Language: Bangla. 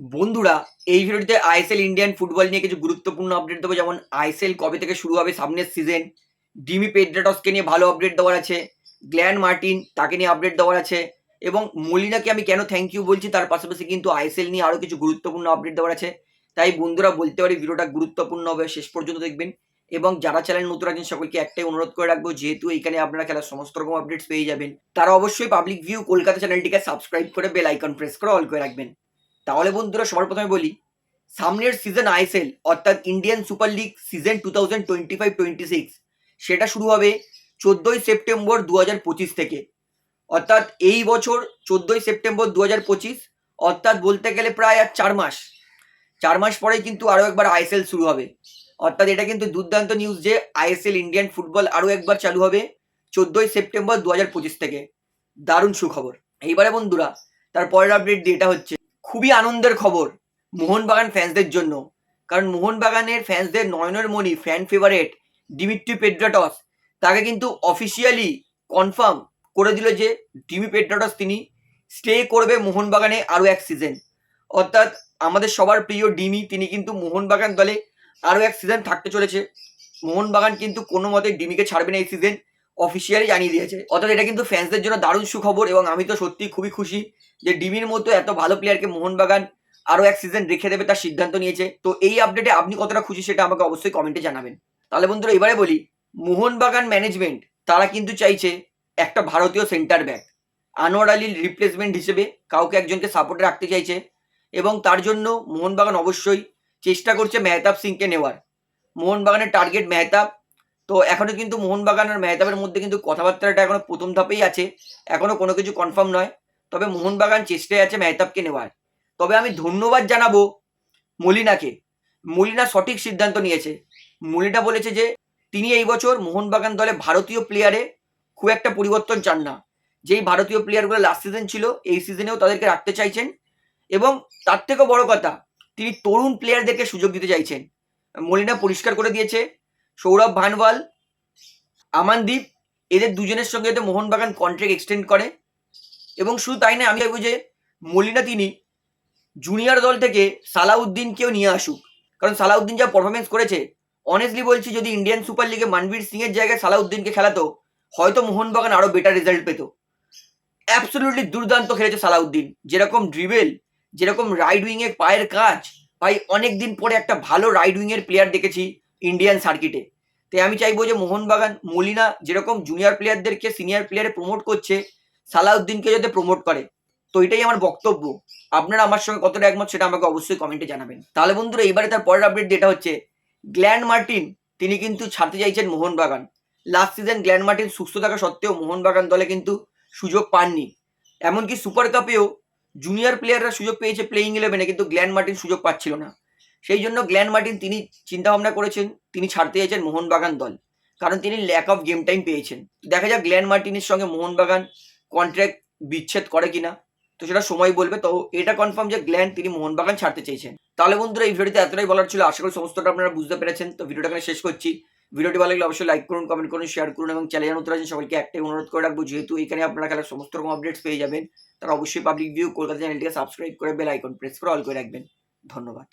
বন্ধুরা, এই ভিডিওটিতে আইএসএল ইন্ডিয়ান ফুটবল নিয়ে কিছু গুরুত্বপূর্ণ আপডেট দেবো। যেমন আইএসএল কবে থেকে শুরু হবে সামনের সিজন ডিমি পেড্রাটসকে নিয়ে ভালো আপডেট দেওয়ার আছে। গ্ল্যান মার্টিন তাকে নিয়ে আপডেট দেওয়ার আছে। এবং মলিনাকে আমি কেন থ্যাংক ইউ বলছি, তার পাশাপাশি কিন্তু আইএসএল নিয়ে আরও কিছু গুরুত্বপূর্ণ আপডেট দেওয়ার আছে। তাই বন্ধুরা, বলতে পারি ভিডিওটা গুরুত্বপূর্ণ হবে, শেষ পর্যন্ত দেখবেন। এবং যারা চ্যানেল নতুন আছেন, সকলকে একটাই অনুরোধ করে রাখব, যেহেতু এখানে আপনারা খেলার সমস্ত রকম আপডেটস পেয়ে যাবেন, তারা অবশ্যই পাবলিক ভিউ কলকাতা চ্যানেলটিকে সাবস্ক্রাইব করে বেল আইকন প্রেস করে অল করে রাখবেন। তাহলে বন্ধুরা সবার প্রথমে বলি, সামনের সিজন আইএসএল অর্থাৎ Indian super league season two thousand twenty five twenty six সেটা শুরু হবে চোদ্দোই সেপ্টেম্বর দু হাজার পঁচিশ থেকে। অর্থাৎ এই বছর চোদ্দোই সেপ্টেম্বর দু হাজার পঁচিশ, অর্থাৎ বলতে গেলে প্রায় আর চার মাস। চার মাস পরেই কিন্তু আরও একবার আইএসএল শুরু হবে। অর্থাৎ এটা কিন্তু দুর্দান্ত নিউজ যে আইএসএল ইন্ডিয়ান ফুটবল আরও একবার চালু হবে চোদ্দোই সেপ্টেম্বর দু হাজার পঁচিশ থেকে। দারুণ সুখবর। এইবারে বন্ধুরা, তার পরের আপডেট যেটা হচ্ছে খুবই আনন্দের খবর মোহনবাগান ফ্যান্সদের জন্য। কারণ মোহনবাগানের ফ্যান্সদের নয়নের মণি ফ্যান ফেভারেট ডিমিট্রি পেড্রাটস, তাকে কিন্তু অফিসিয়ালি কনফার্ম করে দিল যে ডিমি পেড্রাটস তিনি স্টে করবে মোহনবাগানে আরও এক সিজন অর্থাৎ আমাদের সবার প্রিয় ডিমি, তিনি কিন্তু মোহনবাগান দলে আরও এক সিজন থাকতে চলেছে। মোহনবাগান কিন্তু কোনো মতে ডিমিকে ছাড়বে না এই সিজন অফিসিয়ালি জানিয়ে দিয়েছে। অর্থাৎ এটা কিন্তু ফ্যান্সদের জন্য দারুণ সুখবর এবং আমি তো সত্যি খুবই খুশি যে ডিমির মতো এত ভালো প্লেয়ারকে মোহনবাগান আরও এক সিজন রেখে দেবে তার সিদ্ধান্ত নিয়েছে। তো এই আপডেটে আপনি কতটা খুশি সেটা আমাকে অবশ্যই কমেন্টে জানাবেন। তাহলে বন্ধুরা, এবারে বলি, মোহনবাগান ম্যানেজমেন্ট তারা কিন্তু চাইছে একটা ভারতীয় সেন্টার ব্যাক আনোয়ার আলীর রিপ্লেসমেন্ট হিসেবে কাউকে একজনকে সাপোর্টে রাখতে চাইছে এবং তার জন্য মোহনবাগান অবশ্যই চেষ্টা করছে মেহতাব সিংকে নেওয়ার। মোহনবাগানের টার্গেট মেহতাব তো এখনও কিন্তু মোহনবাগান আর মেহতাবের মধ্যে কিন্তু কথাবার্তাটা এখনও প্রথম ধাপেই আছে। এখনও কোনো কিছু কনফার্ম নয়। তবে মোহনবাগান চেষ্টায় আছে মেহতাবকে নেওয়ার। তবে আমি ধন্যবাদ জানাব মলিনাকে। মলিনা সঠিক সিদ্ধান্ত নিয়েছে। মলিনা বলেছে যে, তিনি এই বছর মোহনবাগান দলে ভারতীয় প্লেয়ারে খুব একটা পরিবর্তন চান না। যেই ভারতীয় প্লেয়ারগুলো লাস্ট সিজন ছিল, এই সিজনেও তাদেরকে রাখতে চাইছেন। এবং তার থেকেও বড় কথা, তিনি তরুণ প্লেয়ারদেরকে সুযোগ দিতে চাইছেন। মলিনা পরিষ্কার করে দিয়েছে। সৌরভ ভানওয়াল, আমানদীপ, এদের দুজনের সঙ্গে যাতে মোহনবাগান কন্ট্রাক্ট এক্সটেন্ড করে। এবং শুধু তাই না আমি চাইব যে মলিনা তিনি জুনিয়র দল থেকে সালাউদ্দিনকেও নিয়ে আসুক। কারণ সালাউদ্দিন যা পারফরমেন্স করেছে অনেস্টলি বলছি যদি ইন্ডিয়ান সুপার লিগে মানবীর সিং এর জায়গায় সালাউদ্দিনকে খেলাতো, হয়তো মোহনবাগান আরও বেটার রেজাল্ট পেত। অ্যাবসলিউটলি দুর্দান্ত খেলেছে সালাউদ্দিন। যেরকম ড্রিবেল যেরকম রাইড উইং এর পায়ের কাজ, ভাই অনেক দিন পরে একটা ভালো রাইড উইং এর প্লেয়ার দেখেছি। ইন্ডিয়ান সার্কিটে তাই আমি চাইব যে মোহনবাগান, মলিনা যেরকম জুনিয়র প্লেয়ারদেরকে সিনিয়র প্লেয়ারে প্রমোট করছে, সালাউদ্দিনকে যাতে প্রমোট করে। তো এটাই আমার বক্তব্য। আপনারা আমার সঙ্গে কতটা একমত সেটা আমাকে অবশ্যই কমেন্টে জানাবেন। তাহলে বন্ধুরা এবারে তার পরের আপডেট যেটা হচ্ছে, গ্ল্যান মার্টিন, তিনি কিন্তু ছাড়তে চাইছেন মোহনবাগান। লাস্ট সিজন গ্ল্যান মার্টিন সুস্থ থাকা সত্ত্বেও মোহনবাগান দলে কিন্তু সুযোগ পাননি। এমনকি সুপার কাপেও জুনিয়র প্লেয়াররা সুযোগ পেয়েছে প্লেইং ইলেভেনে কিন্তু গ্ল্যান মার্টিন সুযোগ পাচ্ছিল না। সেই জন্য গ্ল্যান মার্টিন তিনি চিন্তা ভাবনা করেছেন, তিনি ছাড়তে চাইছেন মোহনবাগান দল। কারণ তিনি ল্যাক অফ গেম টাইম পেয়েছেন। দেখা যাক গ্ল্যান মার্টিনের সঙ্গে মোহনবাগান কন্ট্রাক্ট বিচ্ছেদ করে কিনা। তো সেটা সময় বলবে। তো এটা কনফার্ম যে গ্ল্যান তিনি মোহনবাগান ছাড়তে চেয়েছেন। তাহলে বন্ধুরা, এই ভিডিওতে এতটাই বলার ছিল। আশা করি সমস্তটা আপনারা বুঝতে পেরেছেন। তো ভিডিওটা এখানে শেষ করছি। ভিডিওটি ভালো লাগলে অবশ্যই লাইক করুন কমেন্ট করুন শেয়ার করুন এবং চ্যানেল নতুন আছেন, সবাইকে একটাই অনুরোধ করে রাখব, যেহেতু এখানে আপনারা খেলার সমস্ত রকম আপডেটস পেয়ে যাবেন, তারা অবশ্যই পাবলিক ভিউ কলকাতা চ্যানেলটিকে সাবস্ক্রাইব করে বেল আইকন প্রেস করে অল করে রাখবেন। ধন্যবাদ।